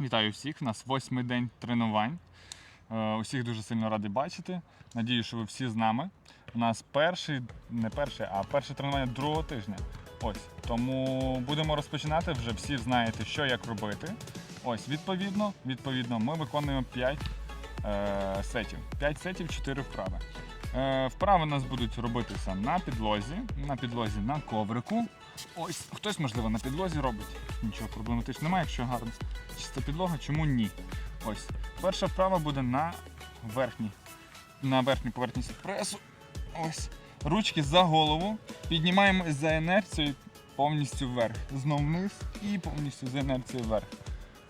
Вітаю всіх! У нас восьмий день тренувань. Е, Усіх дуже сильно радий бачити. Надію, що ви всі з нами. У нас перший, не перший, а перше тренування другого тижня. Ось. Тому будемо розпочинати. Вже всі знаєте, що як робити. Ось, відповідно, відповідно, ми виконуємо 5 е, сетів. 5 сетів, 4 вправи. Е, вправи у нас будуть робитися на підлозі, на підлозі на коврику. Ось, хтось, можливо, на підлозі робить. Нічого проблематичного немає, якщо гарно чиста підлога, чому ні? Ось. Перша вправа буде на верхній, на верхній поверхні пресу. Ось. Ручки за голову. Піднімаємо за інерцією повністю вверх. Знов вниз і повністю за інерцією вверх.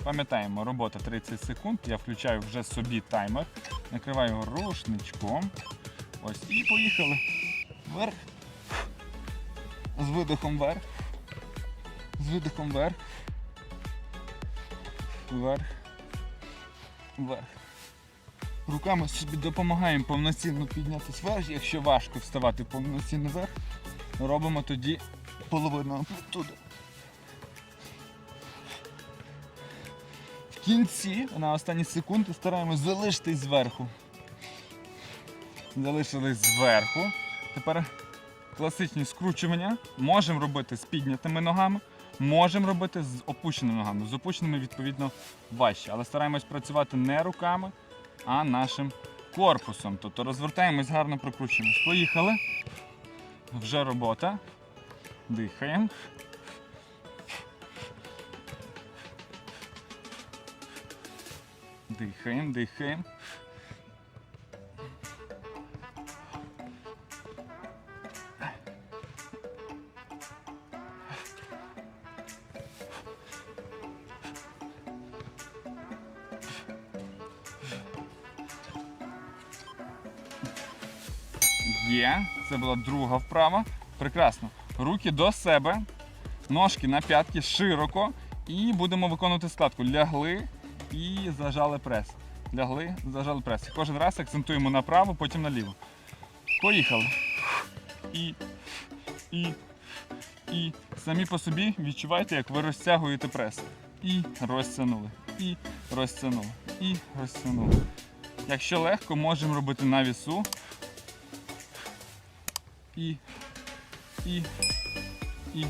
Пам'ятаємо, робота 30 секунд. Я включаю вже собі таймер. Накриваю рушничком. Ось. І поїхали. Вверх. З видихом вверх. З видихом вверх. Вверх. Вверх. Руками собі допомагаємо повноцінно піднятися вверх. Якщо важко вставати повноцінно вверх, робимо тоді половину амплітуди. В кінці на останні секунди стараємось залишитись зверху. Залишились зверху. Тепер класичні скручування можемо робити з піднятими ногами, можемо робити з опущеними ногами. З опущеними, відповідно, важче. Але стараємось працювати не руками, а нашим корпусом. Тобто розвертаємось, гарно прокручуємось. Поїхали. Вже робота. Дихаємо. Дихаємо, дихаємо. Є. Це була друга вправа. Прекрасно. Руки до себе, ножки на п'ятки широко. І будемо виконувати складку. Лягли і зажали прес. Лягли, зажали прес. Кожен раз акцентуємо направо, потім наліво. Поїхали. І, і, і. Самі по собі відчувайте, як ви розтягуєте прес. І розтягнули. І розтягнули. І розтягнули. Якщо легко, можемо робити на вісу. І, і, і.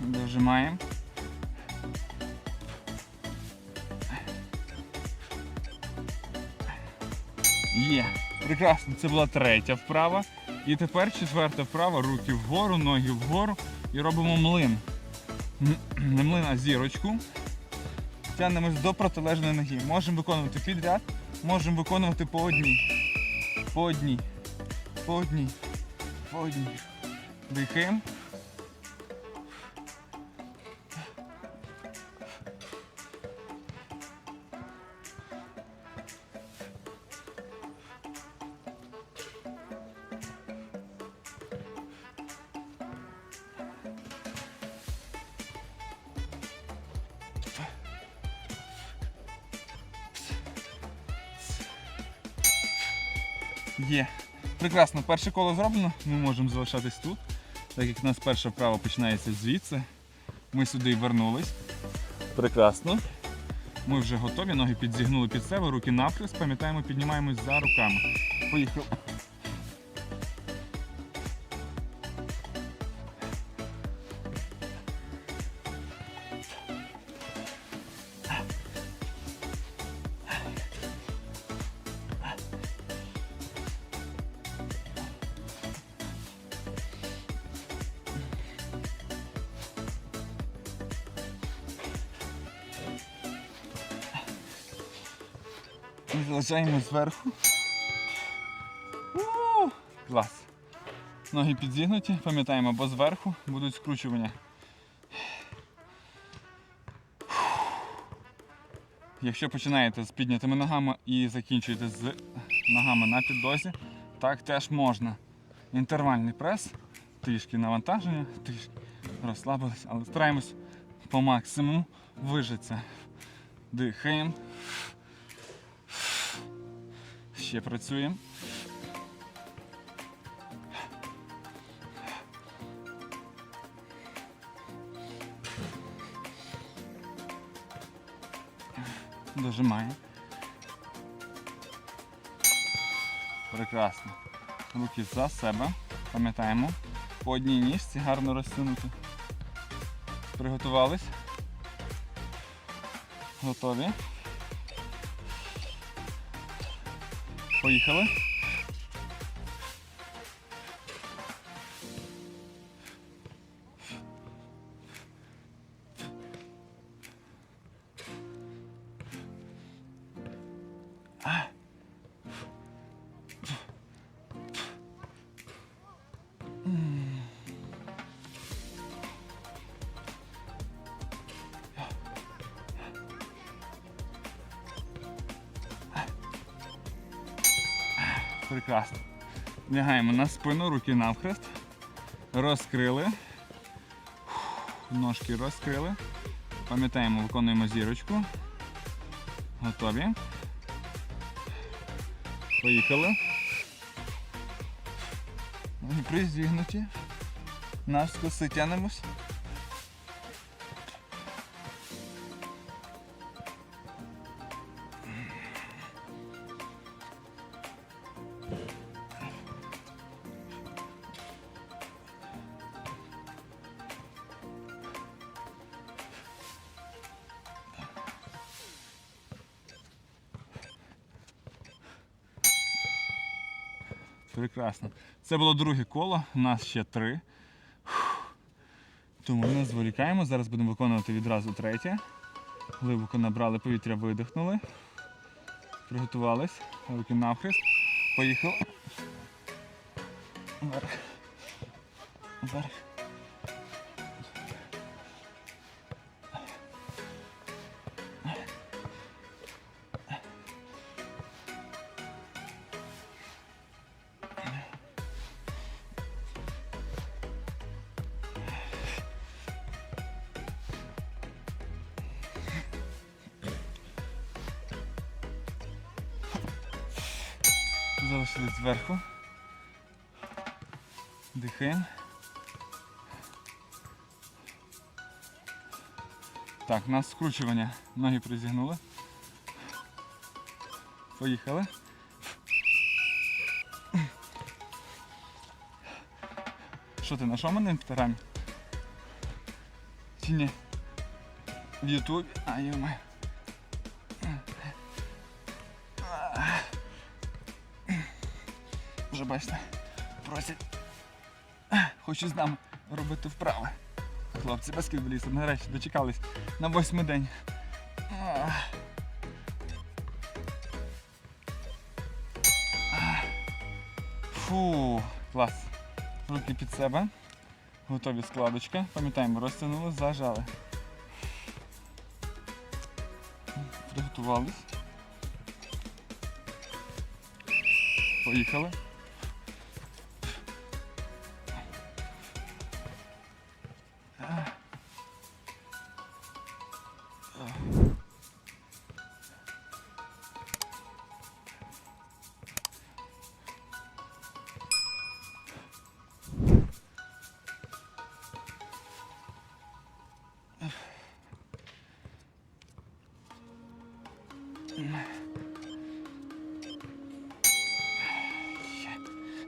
Дожимаємо. Є. Прекрасно. Це була третя вправа. І тепер четверта вправа. Руки вгору, ноги вгору. І робимо млин. Не млин, а зірочку. Тягнемось до протилежної ноги. Можемо виконувати підряд, можемо виконувати по одній. По одній. По одній. По одній. Дихаємо. Прекрасно, перше коло зроблено, ми можемо залишатись тут, так як у нас перша вправа починається звідси. Ми сюди вернулись. Прекрасно. Ми вже готові, ноги підзігнули під себе, руки навхрест, пам'ятаємо, піднімаємось за руками. Поїхали. І залишаємо зверху. У, Клас. Ноги підзігнуті, пам'ятаємо, бо зверху будуть скручування. Якщо починаєте з піднятими ногами і закінчуєте з ногами на підлозі, так теж можна. Інтервальний прес, трішки навантаження, трішки розслабились, але стараємось по максимуму вижитися. Дихаємо. Ще працюємо. Дожимає? Прекрасно. Руки за себе. Пам'ятаємо. По одній ніжці гарно розтягнути. Приготувались. Готові. Поїхали. Прекрасно. Лягаємо на спину, руки навхрест. Розкрили. Ножки розкрили. Пам'ятаємо, виконуємо зірочку. Готові. Поїхали. Ноги призігнуті. Навскоси тянемось. Прекрасно. Це було друге коло, у нас ще три. Тому не зволікаємо. Зараз будемо виконувати відразу третє. Глибоко набрали повітря, видихнули. Приготувались. Руки навхрест. Поїхали. Вверх. Вверх. Залишились зверху. Дихаємо. Так, у нас скручування. Ноги призігнули. Поїхали. Що ти знайшов мене в інстаграмі? Чи ні? В Ютубі? А, йома. Вже бачите, просять. Хочу з нами робити вправи. Хлопці, баскетболісти, нарешті дочекались на восьмий день. Фу, клас. Руки під себе. Готові складочки. Пам'ятаємо, розтягнули, зажали. Приготувались. Поїхали.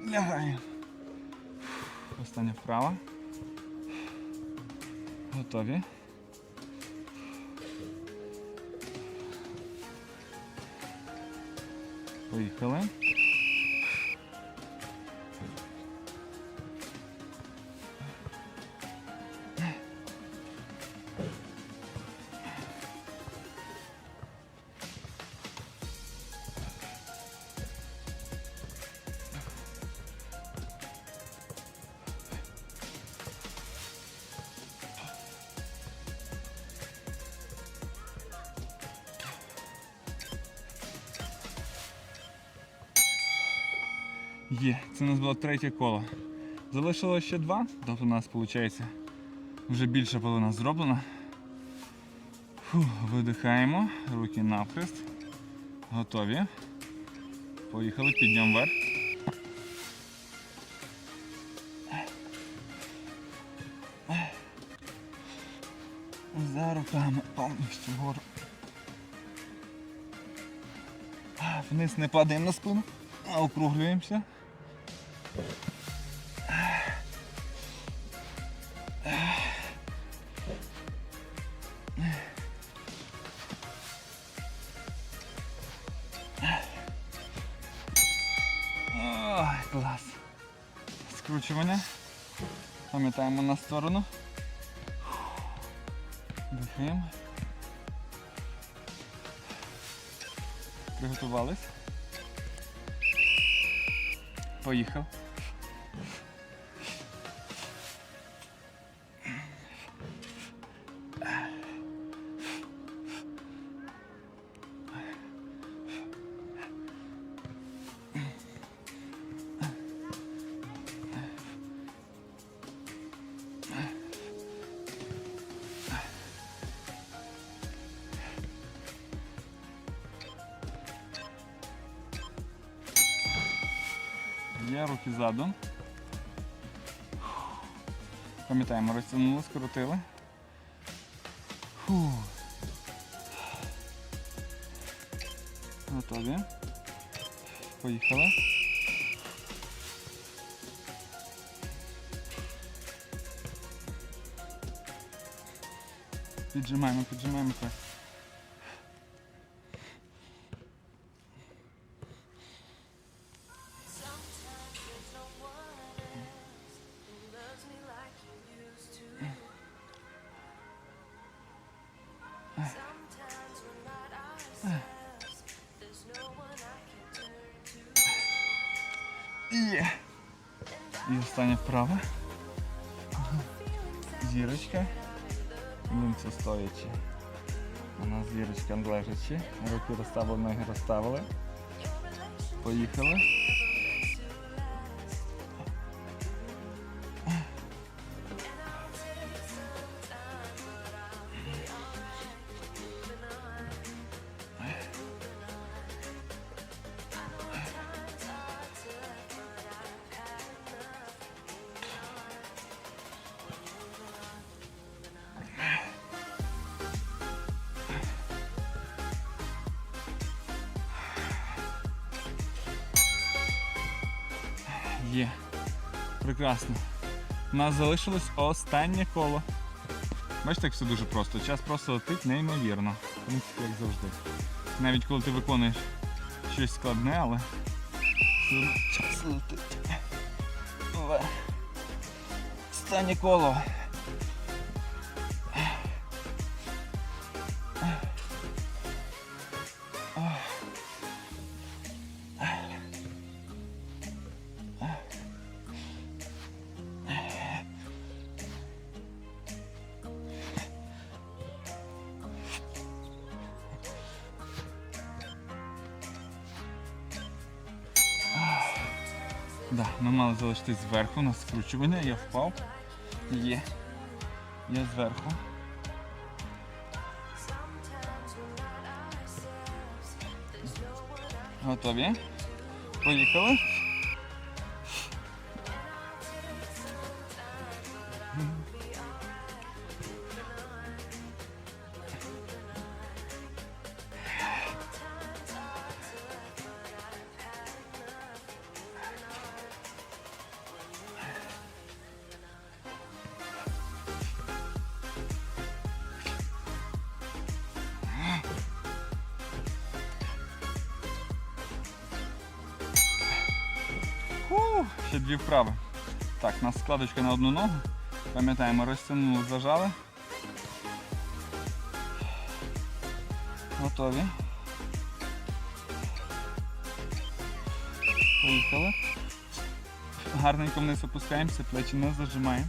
Лягаємо. Остання вправа. Готові. Поїхали. Є, це у нас було третє коло. Залишилося ще два, тобто у нас виходить вже більша половина зроблена. Фу, видихаємо, руки навхрест. Готові. Поїхали, підйом вверх. За руками повністю вгору. Вниз не падаємо на спину, а округлюємося. Клас. Скручування. Пам'ятаємо на сторону. Дихаємо. Приготувались. Поїхав. Є руки задом. Пам'ятаємо, розтягнули, скоротили. Готові. Поїхали. Піджимаємо, піджимаємо так. Стоячи. У нас зірочка лежачи. Руки розставили, ноги розставили. Поїхали. Є. Прекрасно. У нас залишилось останнє коло. Бачите, як все дуже просто. Час просто летить неймовірно. В принципі, як завжди. Навіть коли ти виконуєш щось складне, але час летить. Останнє коло. Да, ми мали залишитись зверху на скручування, я впав. Є. Я зверху. Готові. we're Фу, ще дві вправи. Так, у нас складочка на одну ногу. Пам'ятаємо, розтягнули, зажали. Готові. Поїхали. Гарненько вниз опускаємося, плечі не зажимаємо.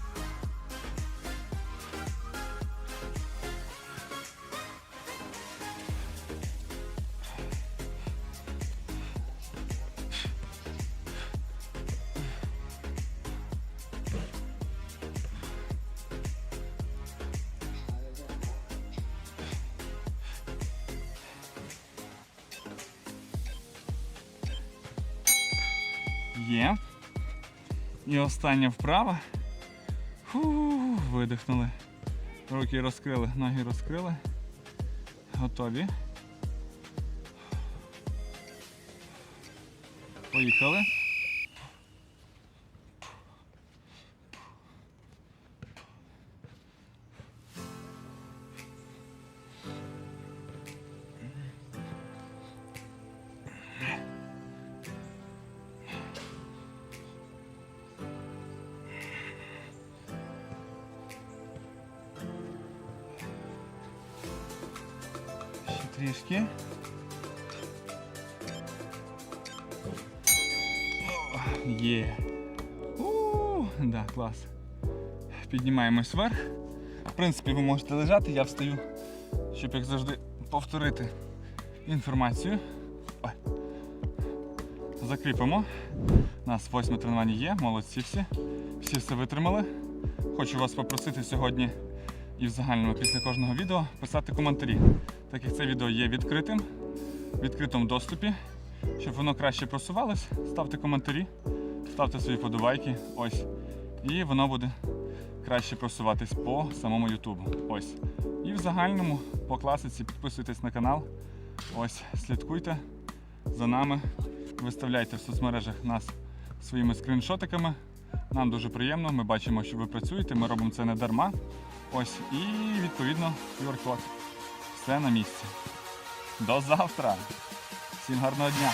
Є. І остання вправа. Фу, видихнули. Руки розкрили, ноги розкрили. Готові. Поїхали. Трішки. Є. У, да, клас. Піднімаємось вверх. В принципі, ви можете лежати, я встаю, щоб як завжди повторити інформацію. Ой. Закріпимо. У нас восьме тренування є, молодці всі. Всі все витримали. Хочу вас попросити сьогодні і в загальному після кожного відео писати коментарі, так як це відео є відкритим, в відкритому доступі. Щоб воно краще просувалось, ставте коментарі, ставте свої подобайки. Ось. І воно буде краще просуватись по самому Ютубу. Ось. І в загальному по класиці підписуйтесь на канал. Ось, слідкуйте за нами. Виставляйте в соцмережах нас своїми скріншотиками. Нам дуже приємно, ми бачимо, що ви працюєте, ми робимо це не дарма. Ось, і відповідно QR-код. Все на місці. До завтра! Всім гарного дня!